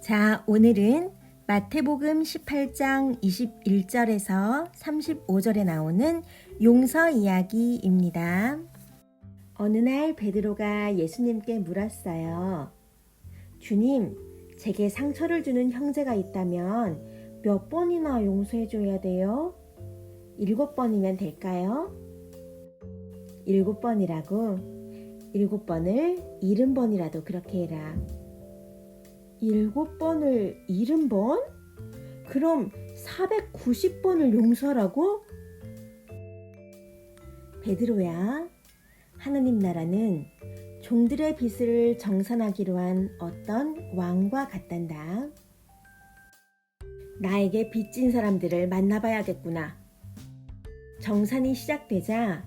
자, 오늘은 마태복음 18장 21절에서 35절에 나오는 용서 이야기입니다. 어느 날 베드로가 예수님께 물었어요. 주님, 제게 상처를 주는 형제가 있다면 몇 번이나 용서해 줘야 돼요? 일곱 번이면 될까요? 일곱 번이라고? 일곱 번을 일흔 번이라도 그렇게 해라. 일곱 번을 일흔 번? 그럼 490번을 용서하라고? 베드로야, 하나님 나라는 종들의 빚을 정산하기로 한 어떤 왕과 같단다. 나에게 빚진 사람들을 만나봐야겠구나. 정산이 시작되자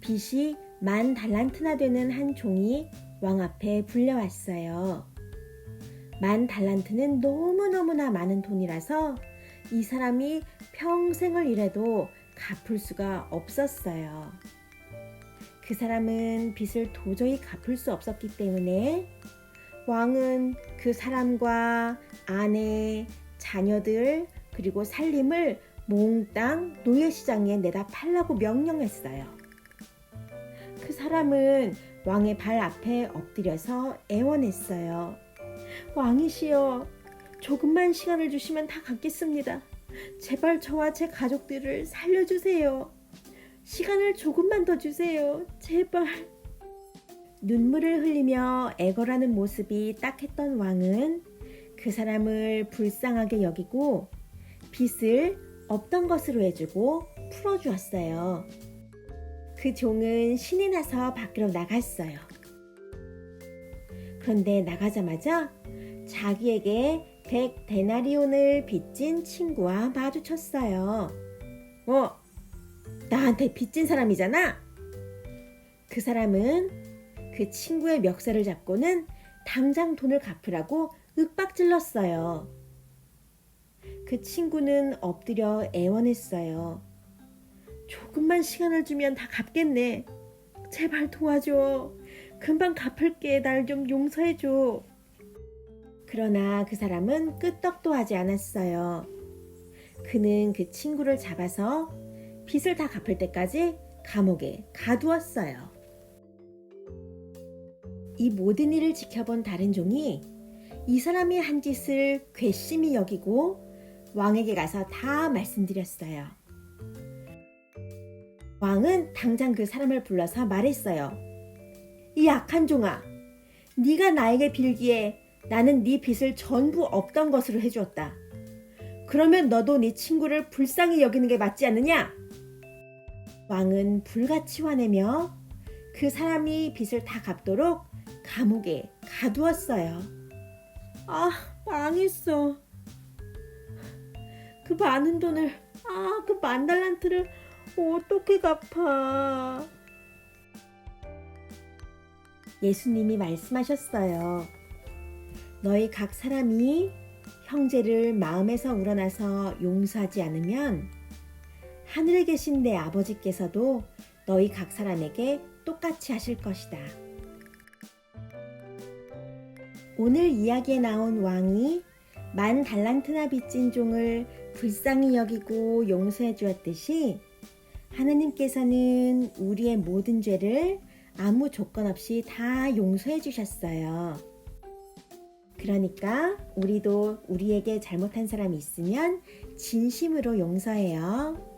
빚이 만 달란트나 되는 한 종이 왕 앞에 불려왔어요. 만 달란트는 너무너무나 많은 돈이라서 이 사람이 평생을 일해도 갚을 수가 없었어요. 그 사람은 빚을 도저히 갚을 수 없었기 때문에 왕은 그 사람과 아내, 자녀들, 그리고 살림을 몽땅 노예시장에 내다 팔라고 명령했어요. 그 사람은 왕의 발 앞에 엎드려서 애원했어요. 왕이시여, 조금만 시간을 주시면 다 갚겠습니다. 제발 저와 제 가족들을 살려주세요. 시간을 조금만 더 주세요. 제발. 눈물을 흘리며 애걸하는 모습이 딱했던 왕은 그 사람을 불쌍하게 여기고 빚을 없던 것으로 해주고 풀어주었어요. 그 종은 신이 나서 밖으로 나갔어요. 그런데 나가자마자 자기에게 100 데나리온을 빚진 친구와 마주쳤어요. 어, 나한테 빚진 사람이잖아? 그 사람은 그 친구의 멱살을 잡고는 당장 돈을 갚으라고 윽박질렀어요. 그 친구는 엎드려 애원했어요. 조금만 시간을 주면 다 갚겠네. 제발 도와줘. 금방 갚을게. 날 좀 용서해줘. 그러나 그 사람은 끄떡도 하지 않았어요. 그는 그 친구를 잡아서 빚을 다 갚을 때까지 감옥에 가두었어요. 이 모든 일을 지켜본 다른 종이 이 사람이 한 짓을 괘씸히 여기고 왕에게 가서 다 말씀드렸어요. 왕은 당장 그 사람을 불러서 말했어요. 이 악한 종아, 네가 나에게 빌기에 나는 네 빚을 전부 없던 것으로 해주었다. 그러면 너도 네 친구를 불쌍히 여기는 게 맞지 않느냐? 왕은 불같이 화내며 그 사람이 빚을 다 갚도록 감옥에 가두었어요. 아, 망했어. 그 많은 돈을, 아, 그 만 달란트를 어떻게 갚아? 예수님이 말씀하셨어요. 너희 각 사람이 형제를 마음에서 우러나서 용서하지 않으면 하늘에 계신 내 아버지께서도 너희 각 사람에게 똑같이 하실 것이다. 오늘 이야기에 나온 왕이 만 달란트나 빚진 종을 불쌍히 여기고 용서해 주었듯이 하느님께서는 우리의 모든 죄를 아무 조건 없이 다 용서해 주셨어요. 그러니까 우리도 우리에게 잘못한 사람이 있으면 진심으로 용서해요.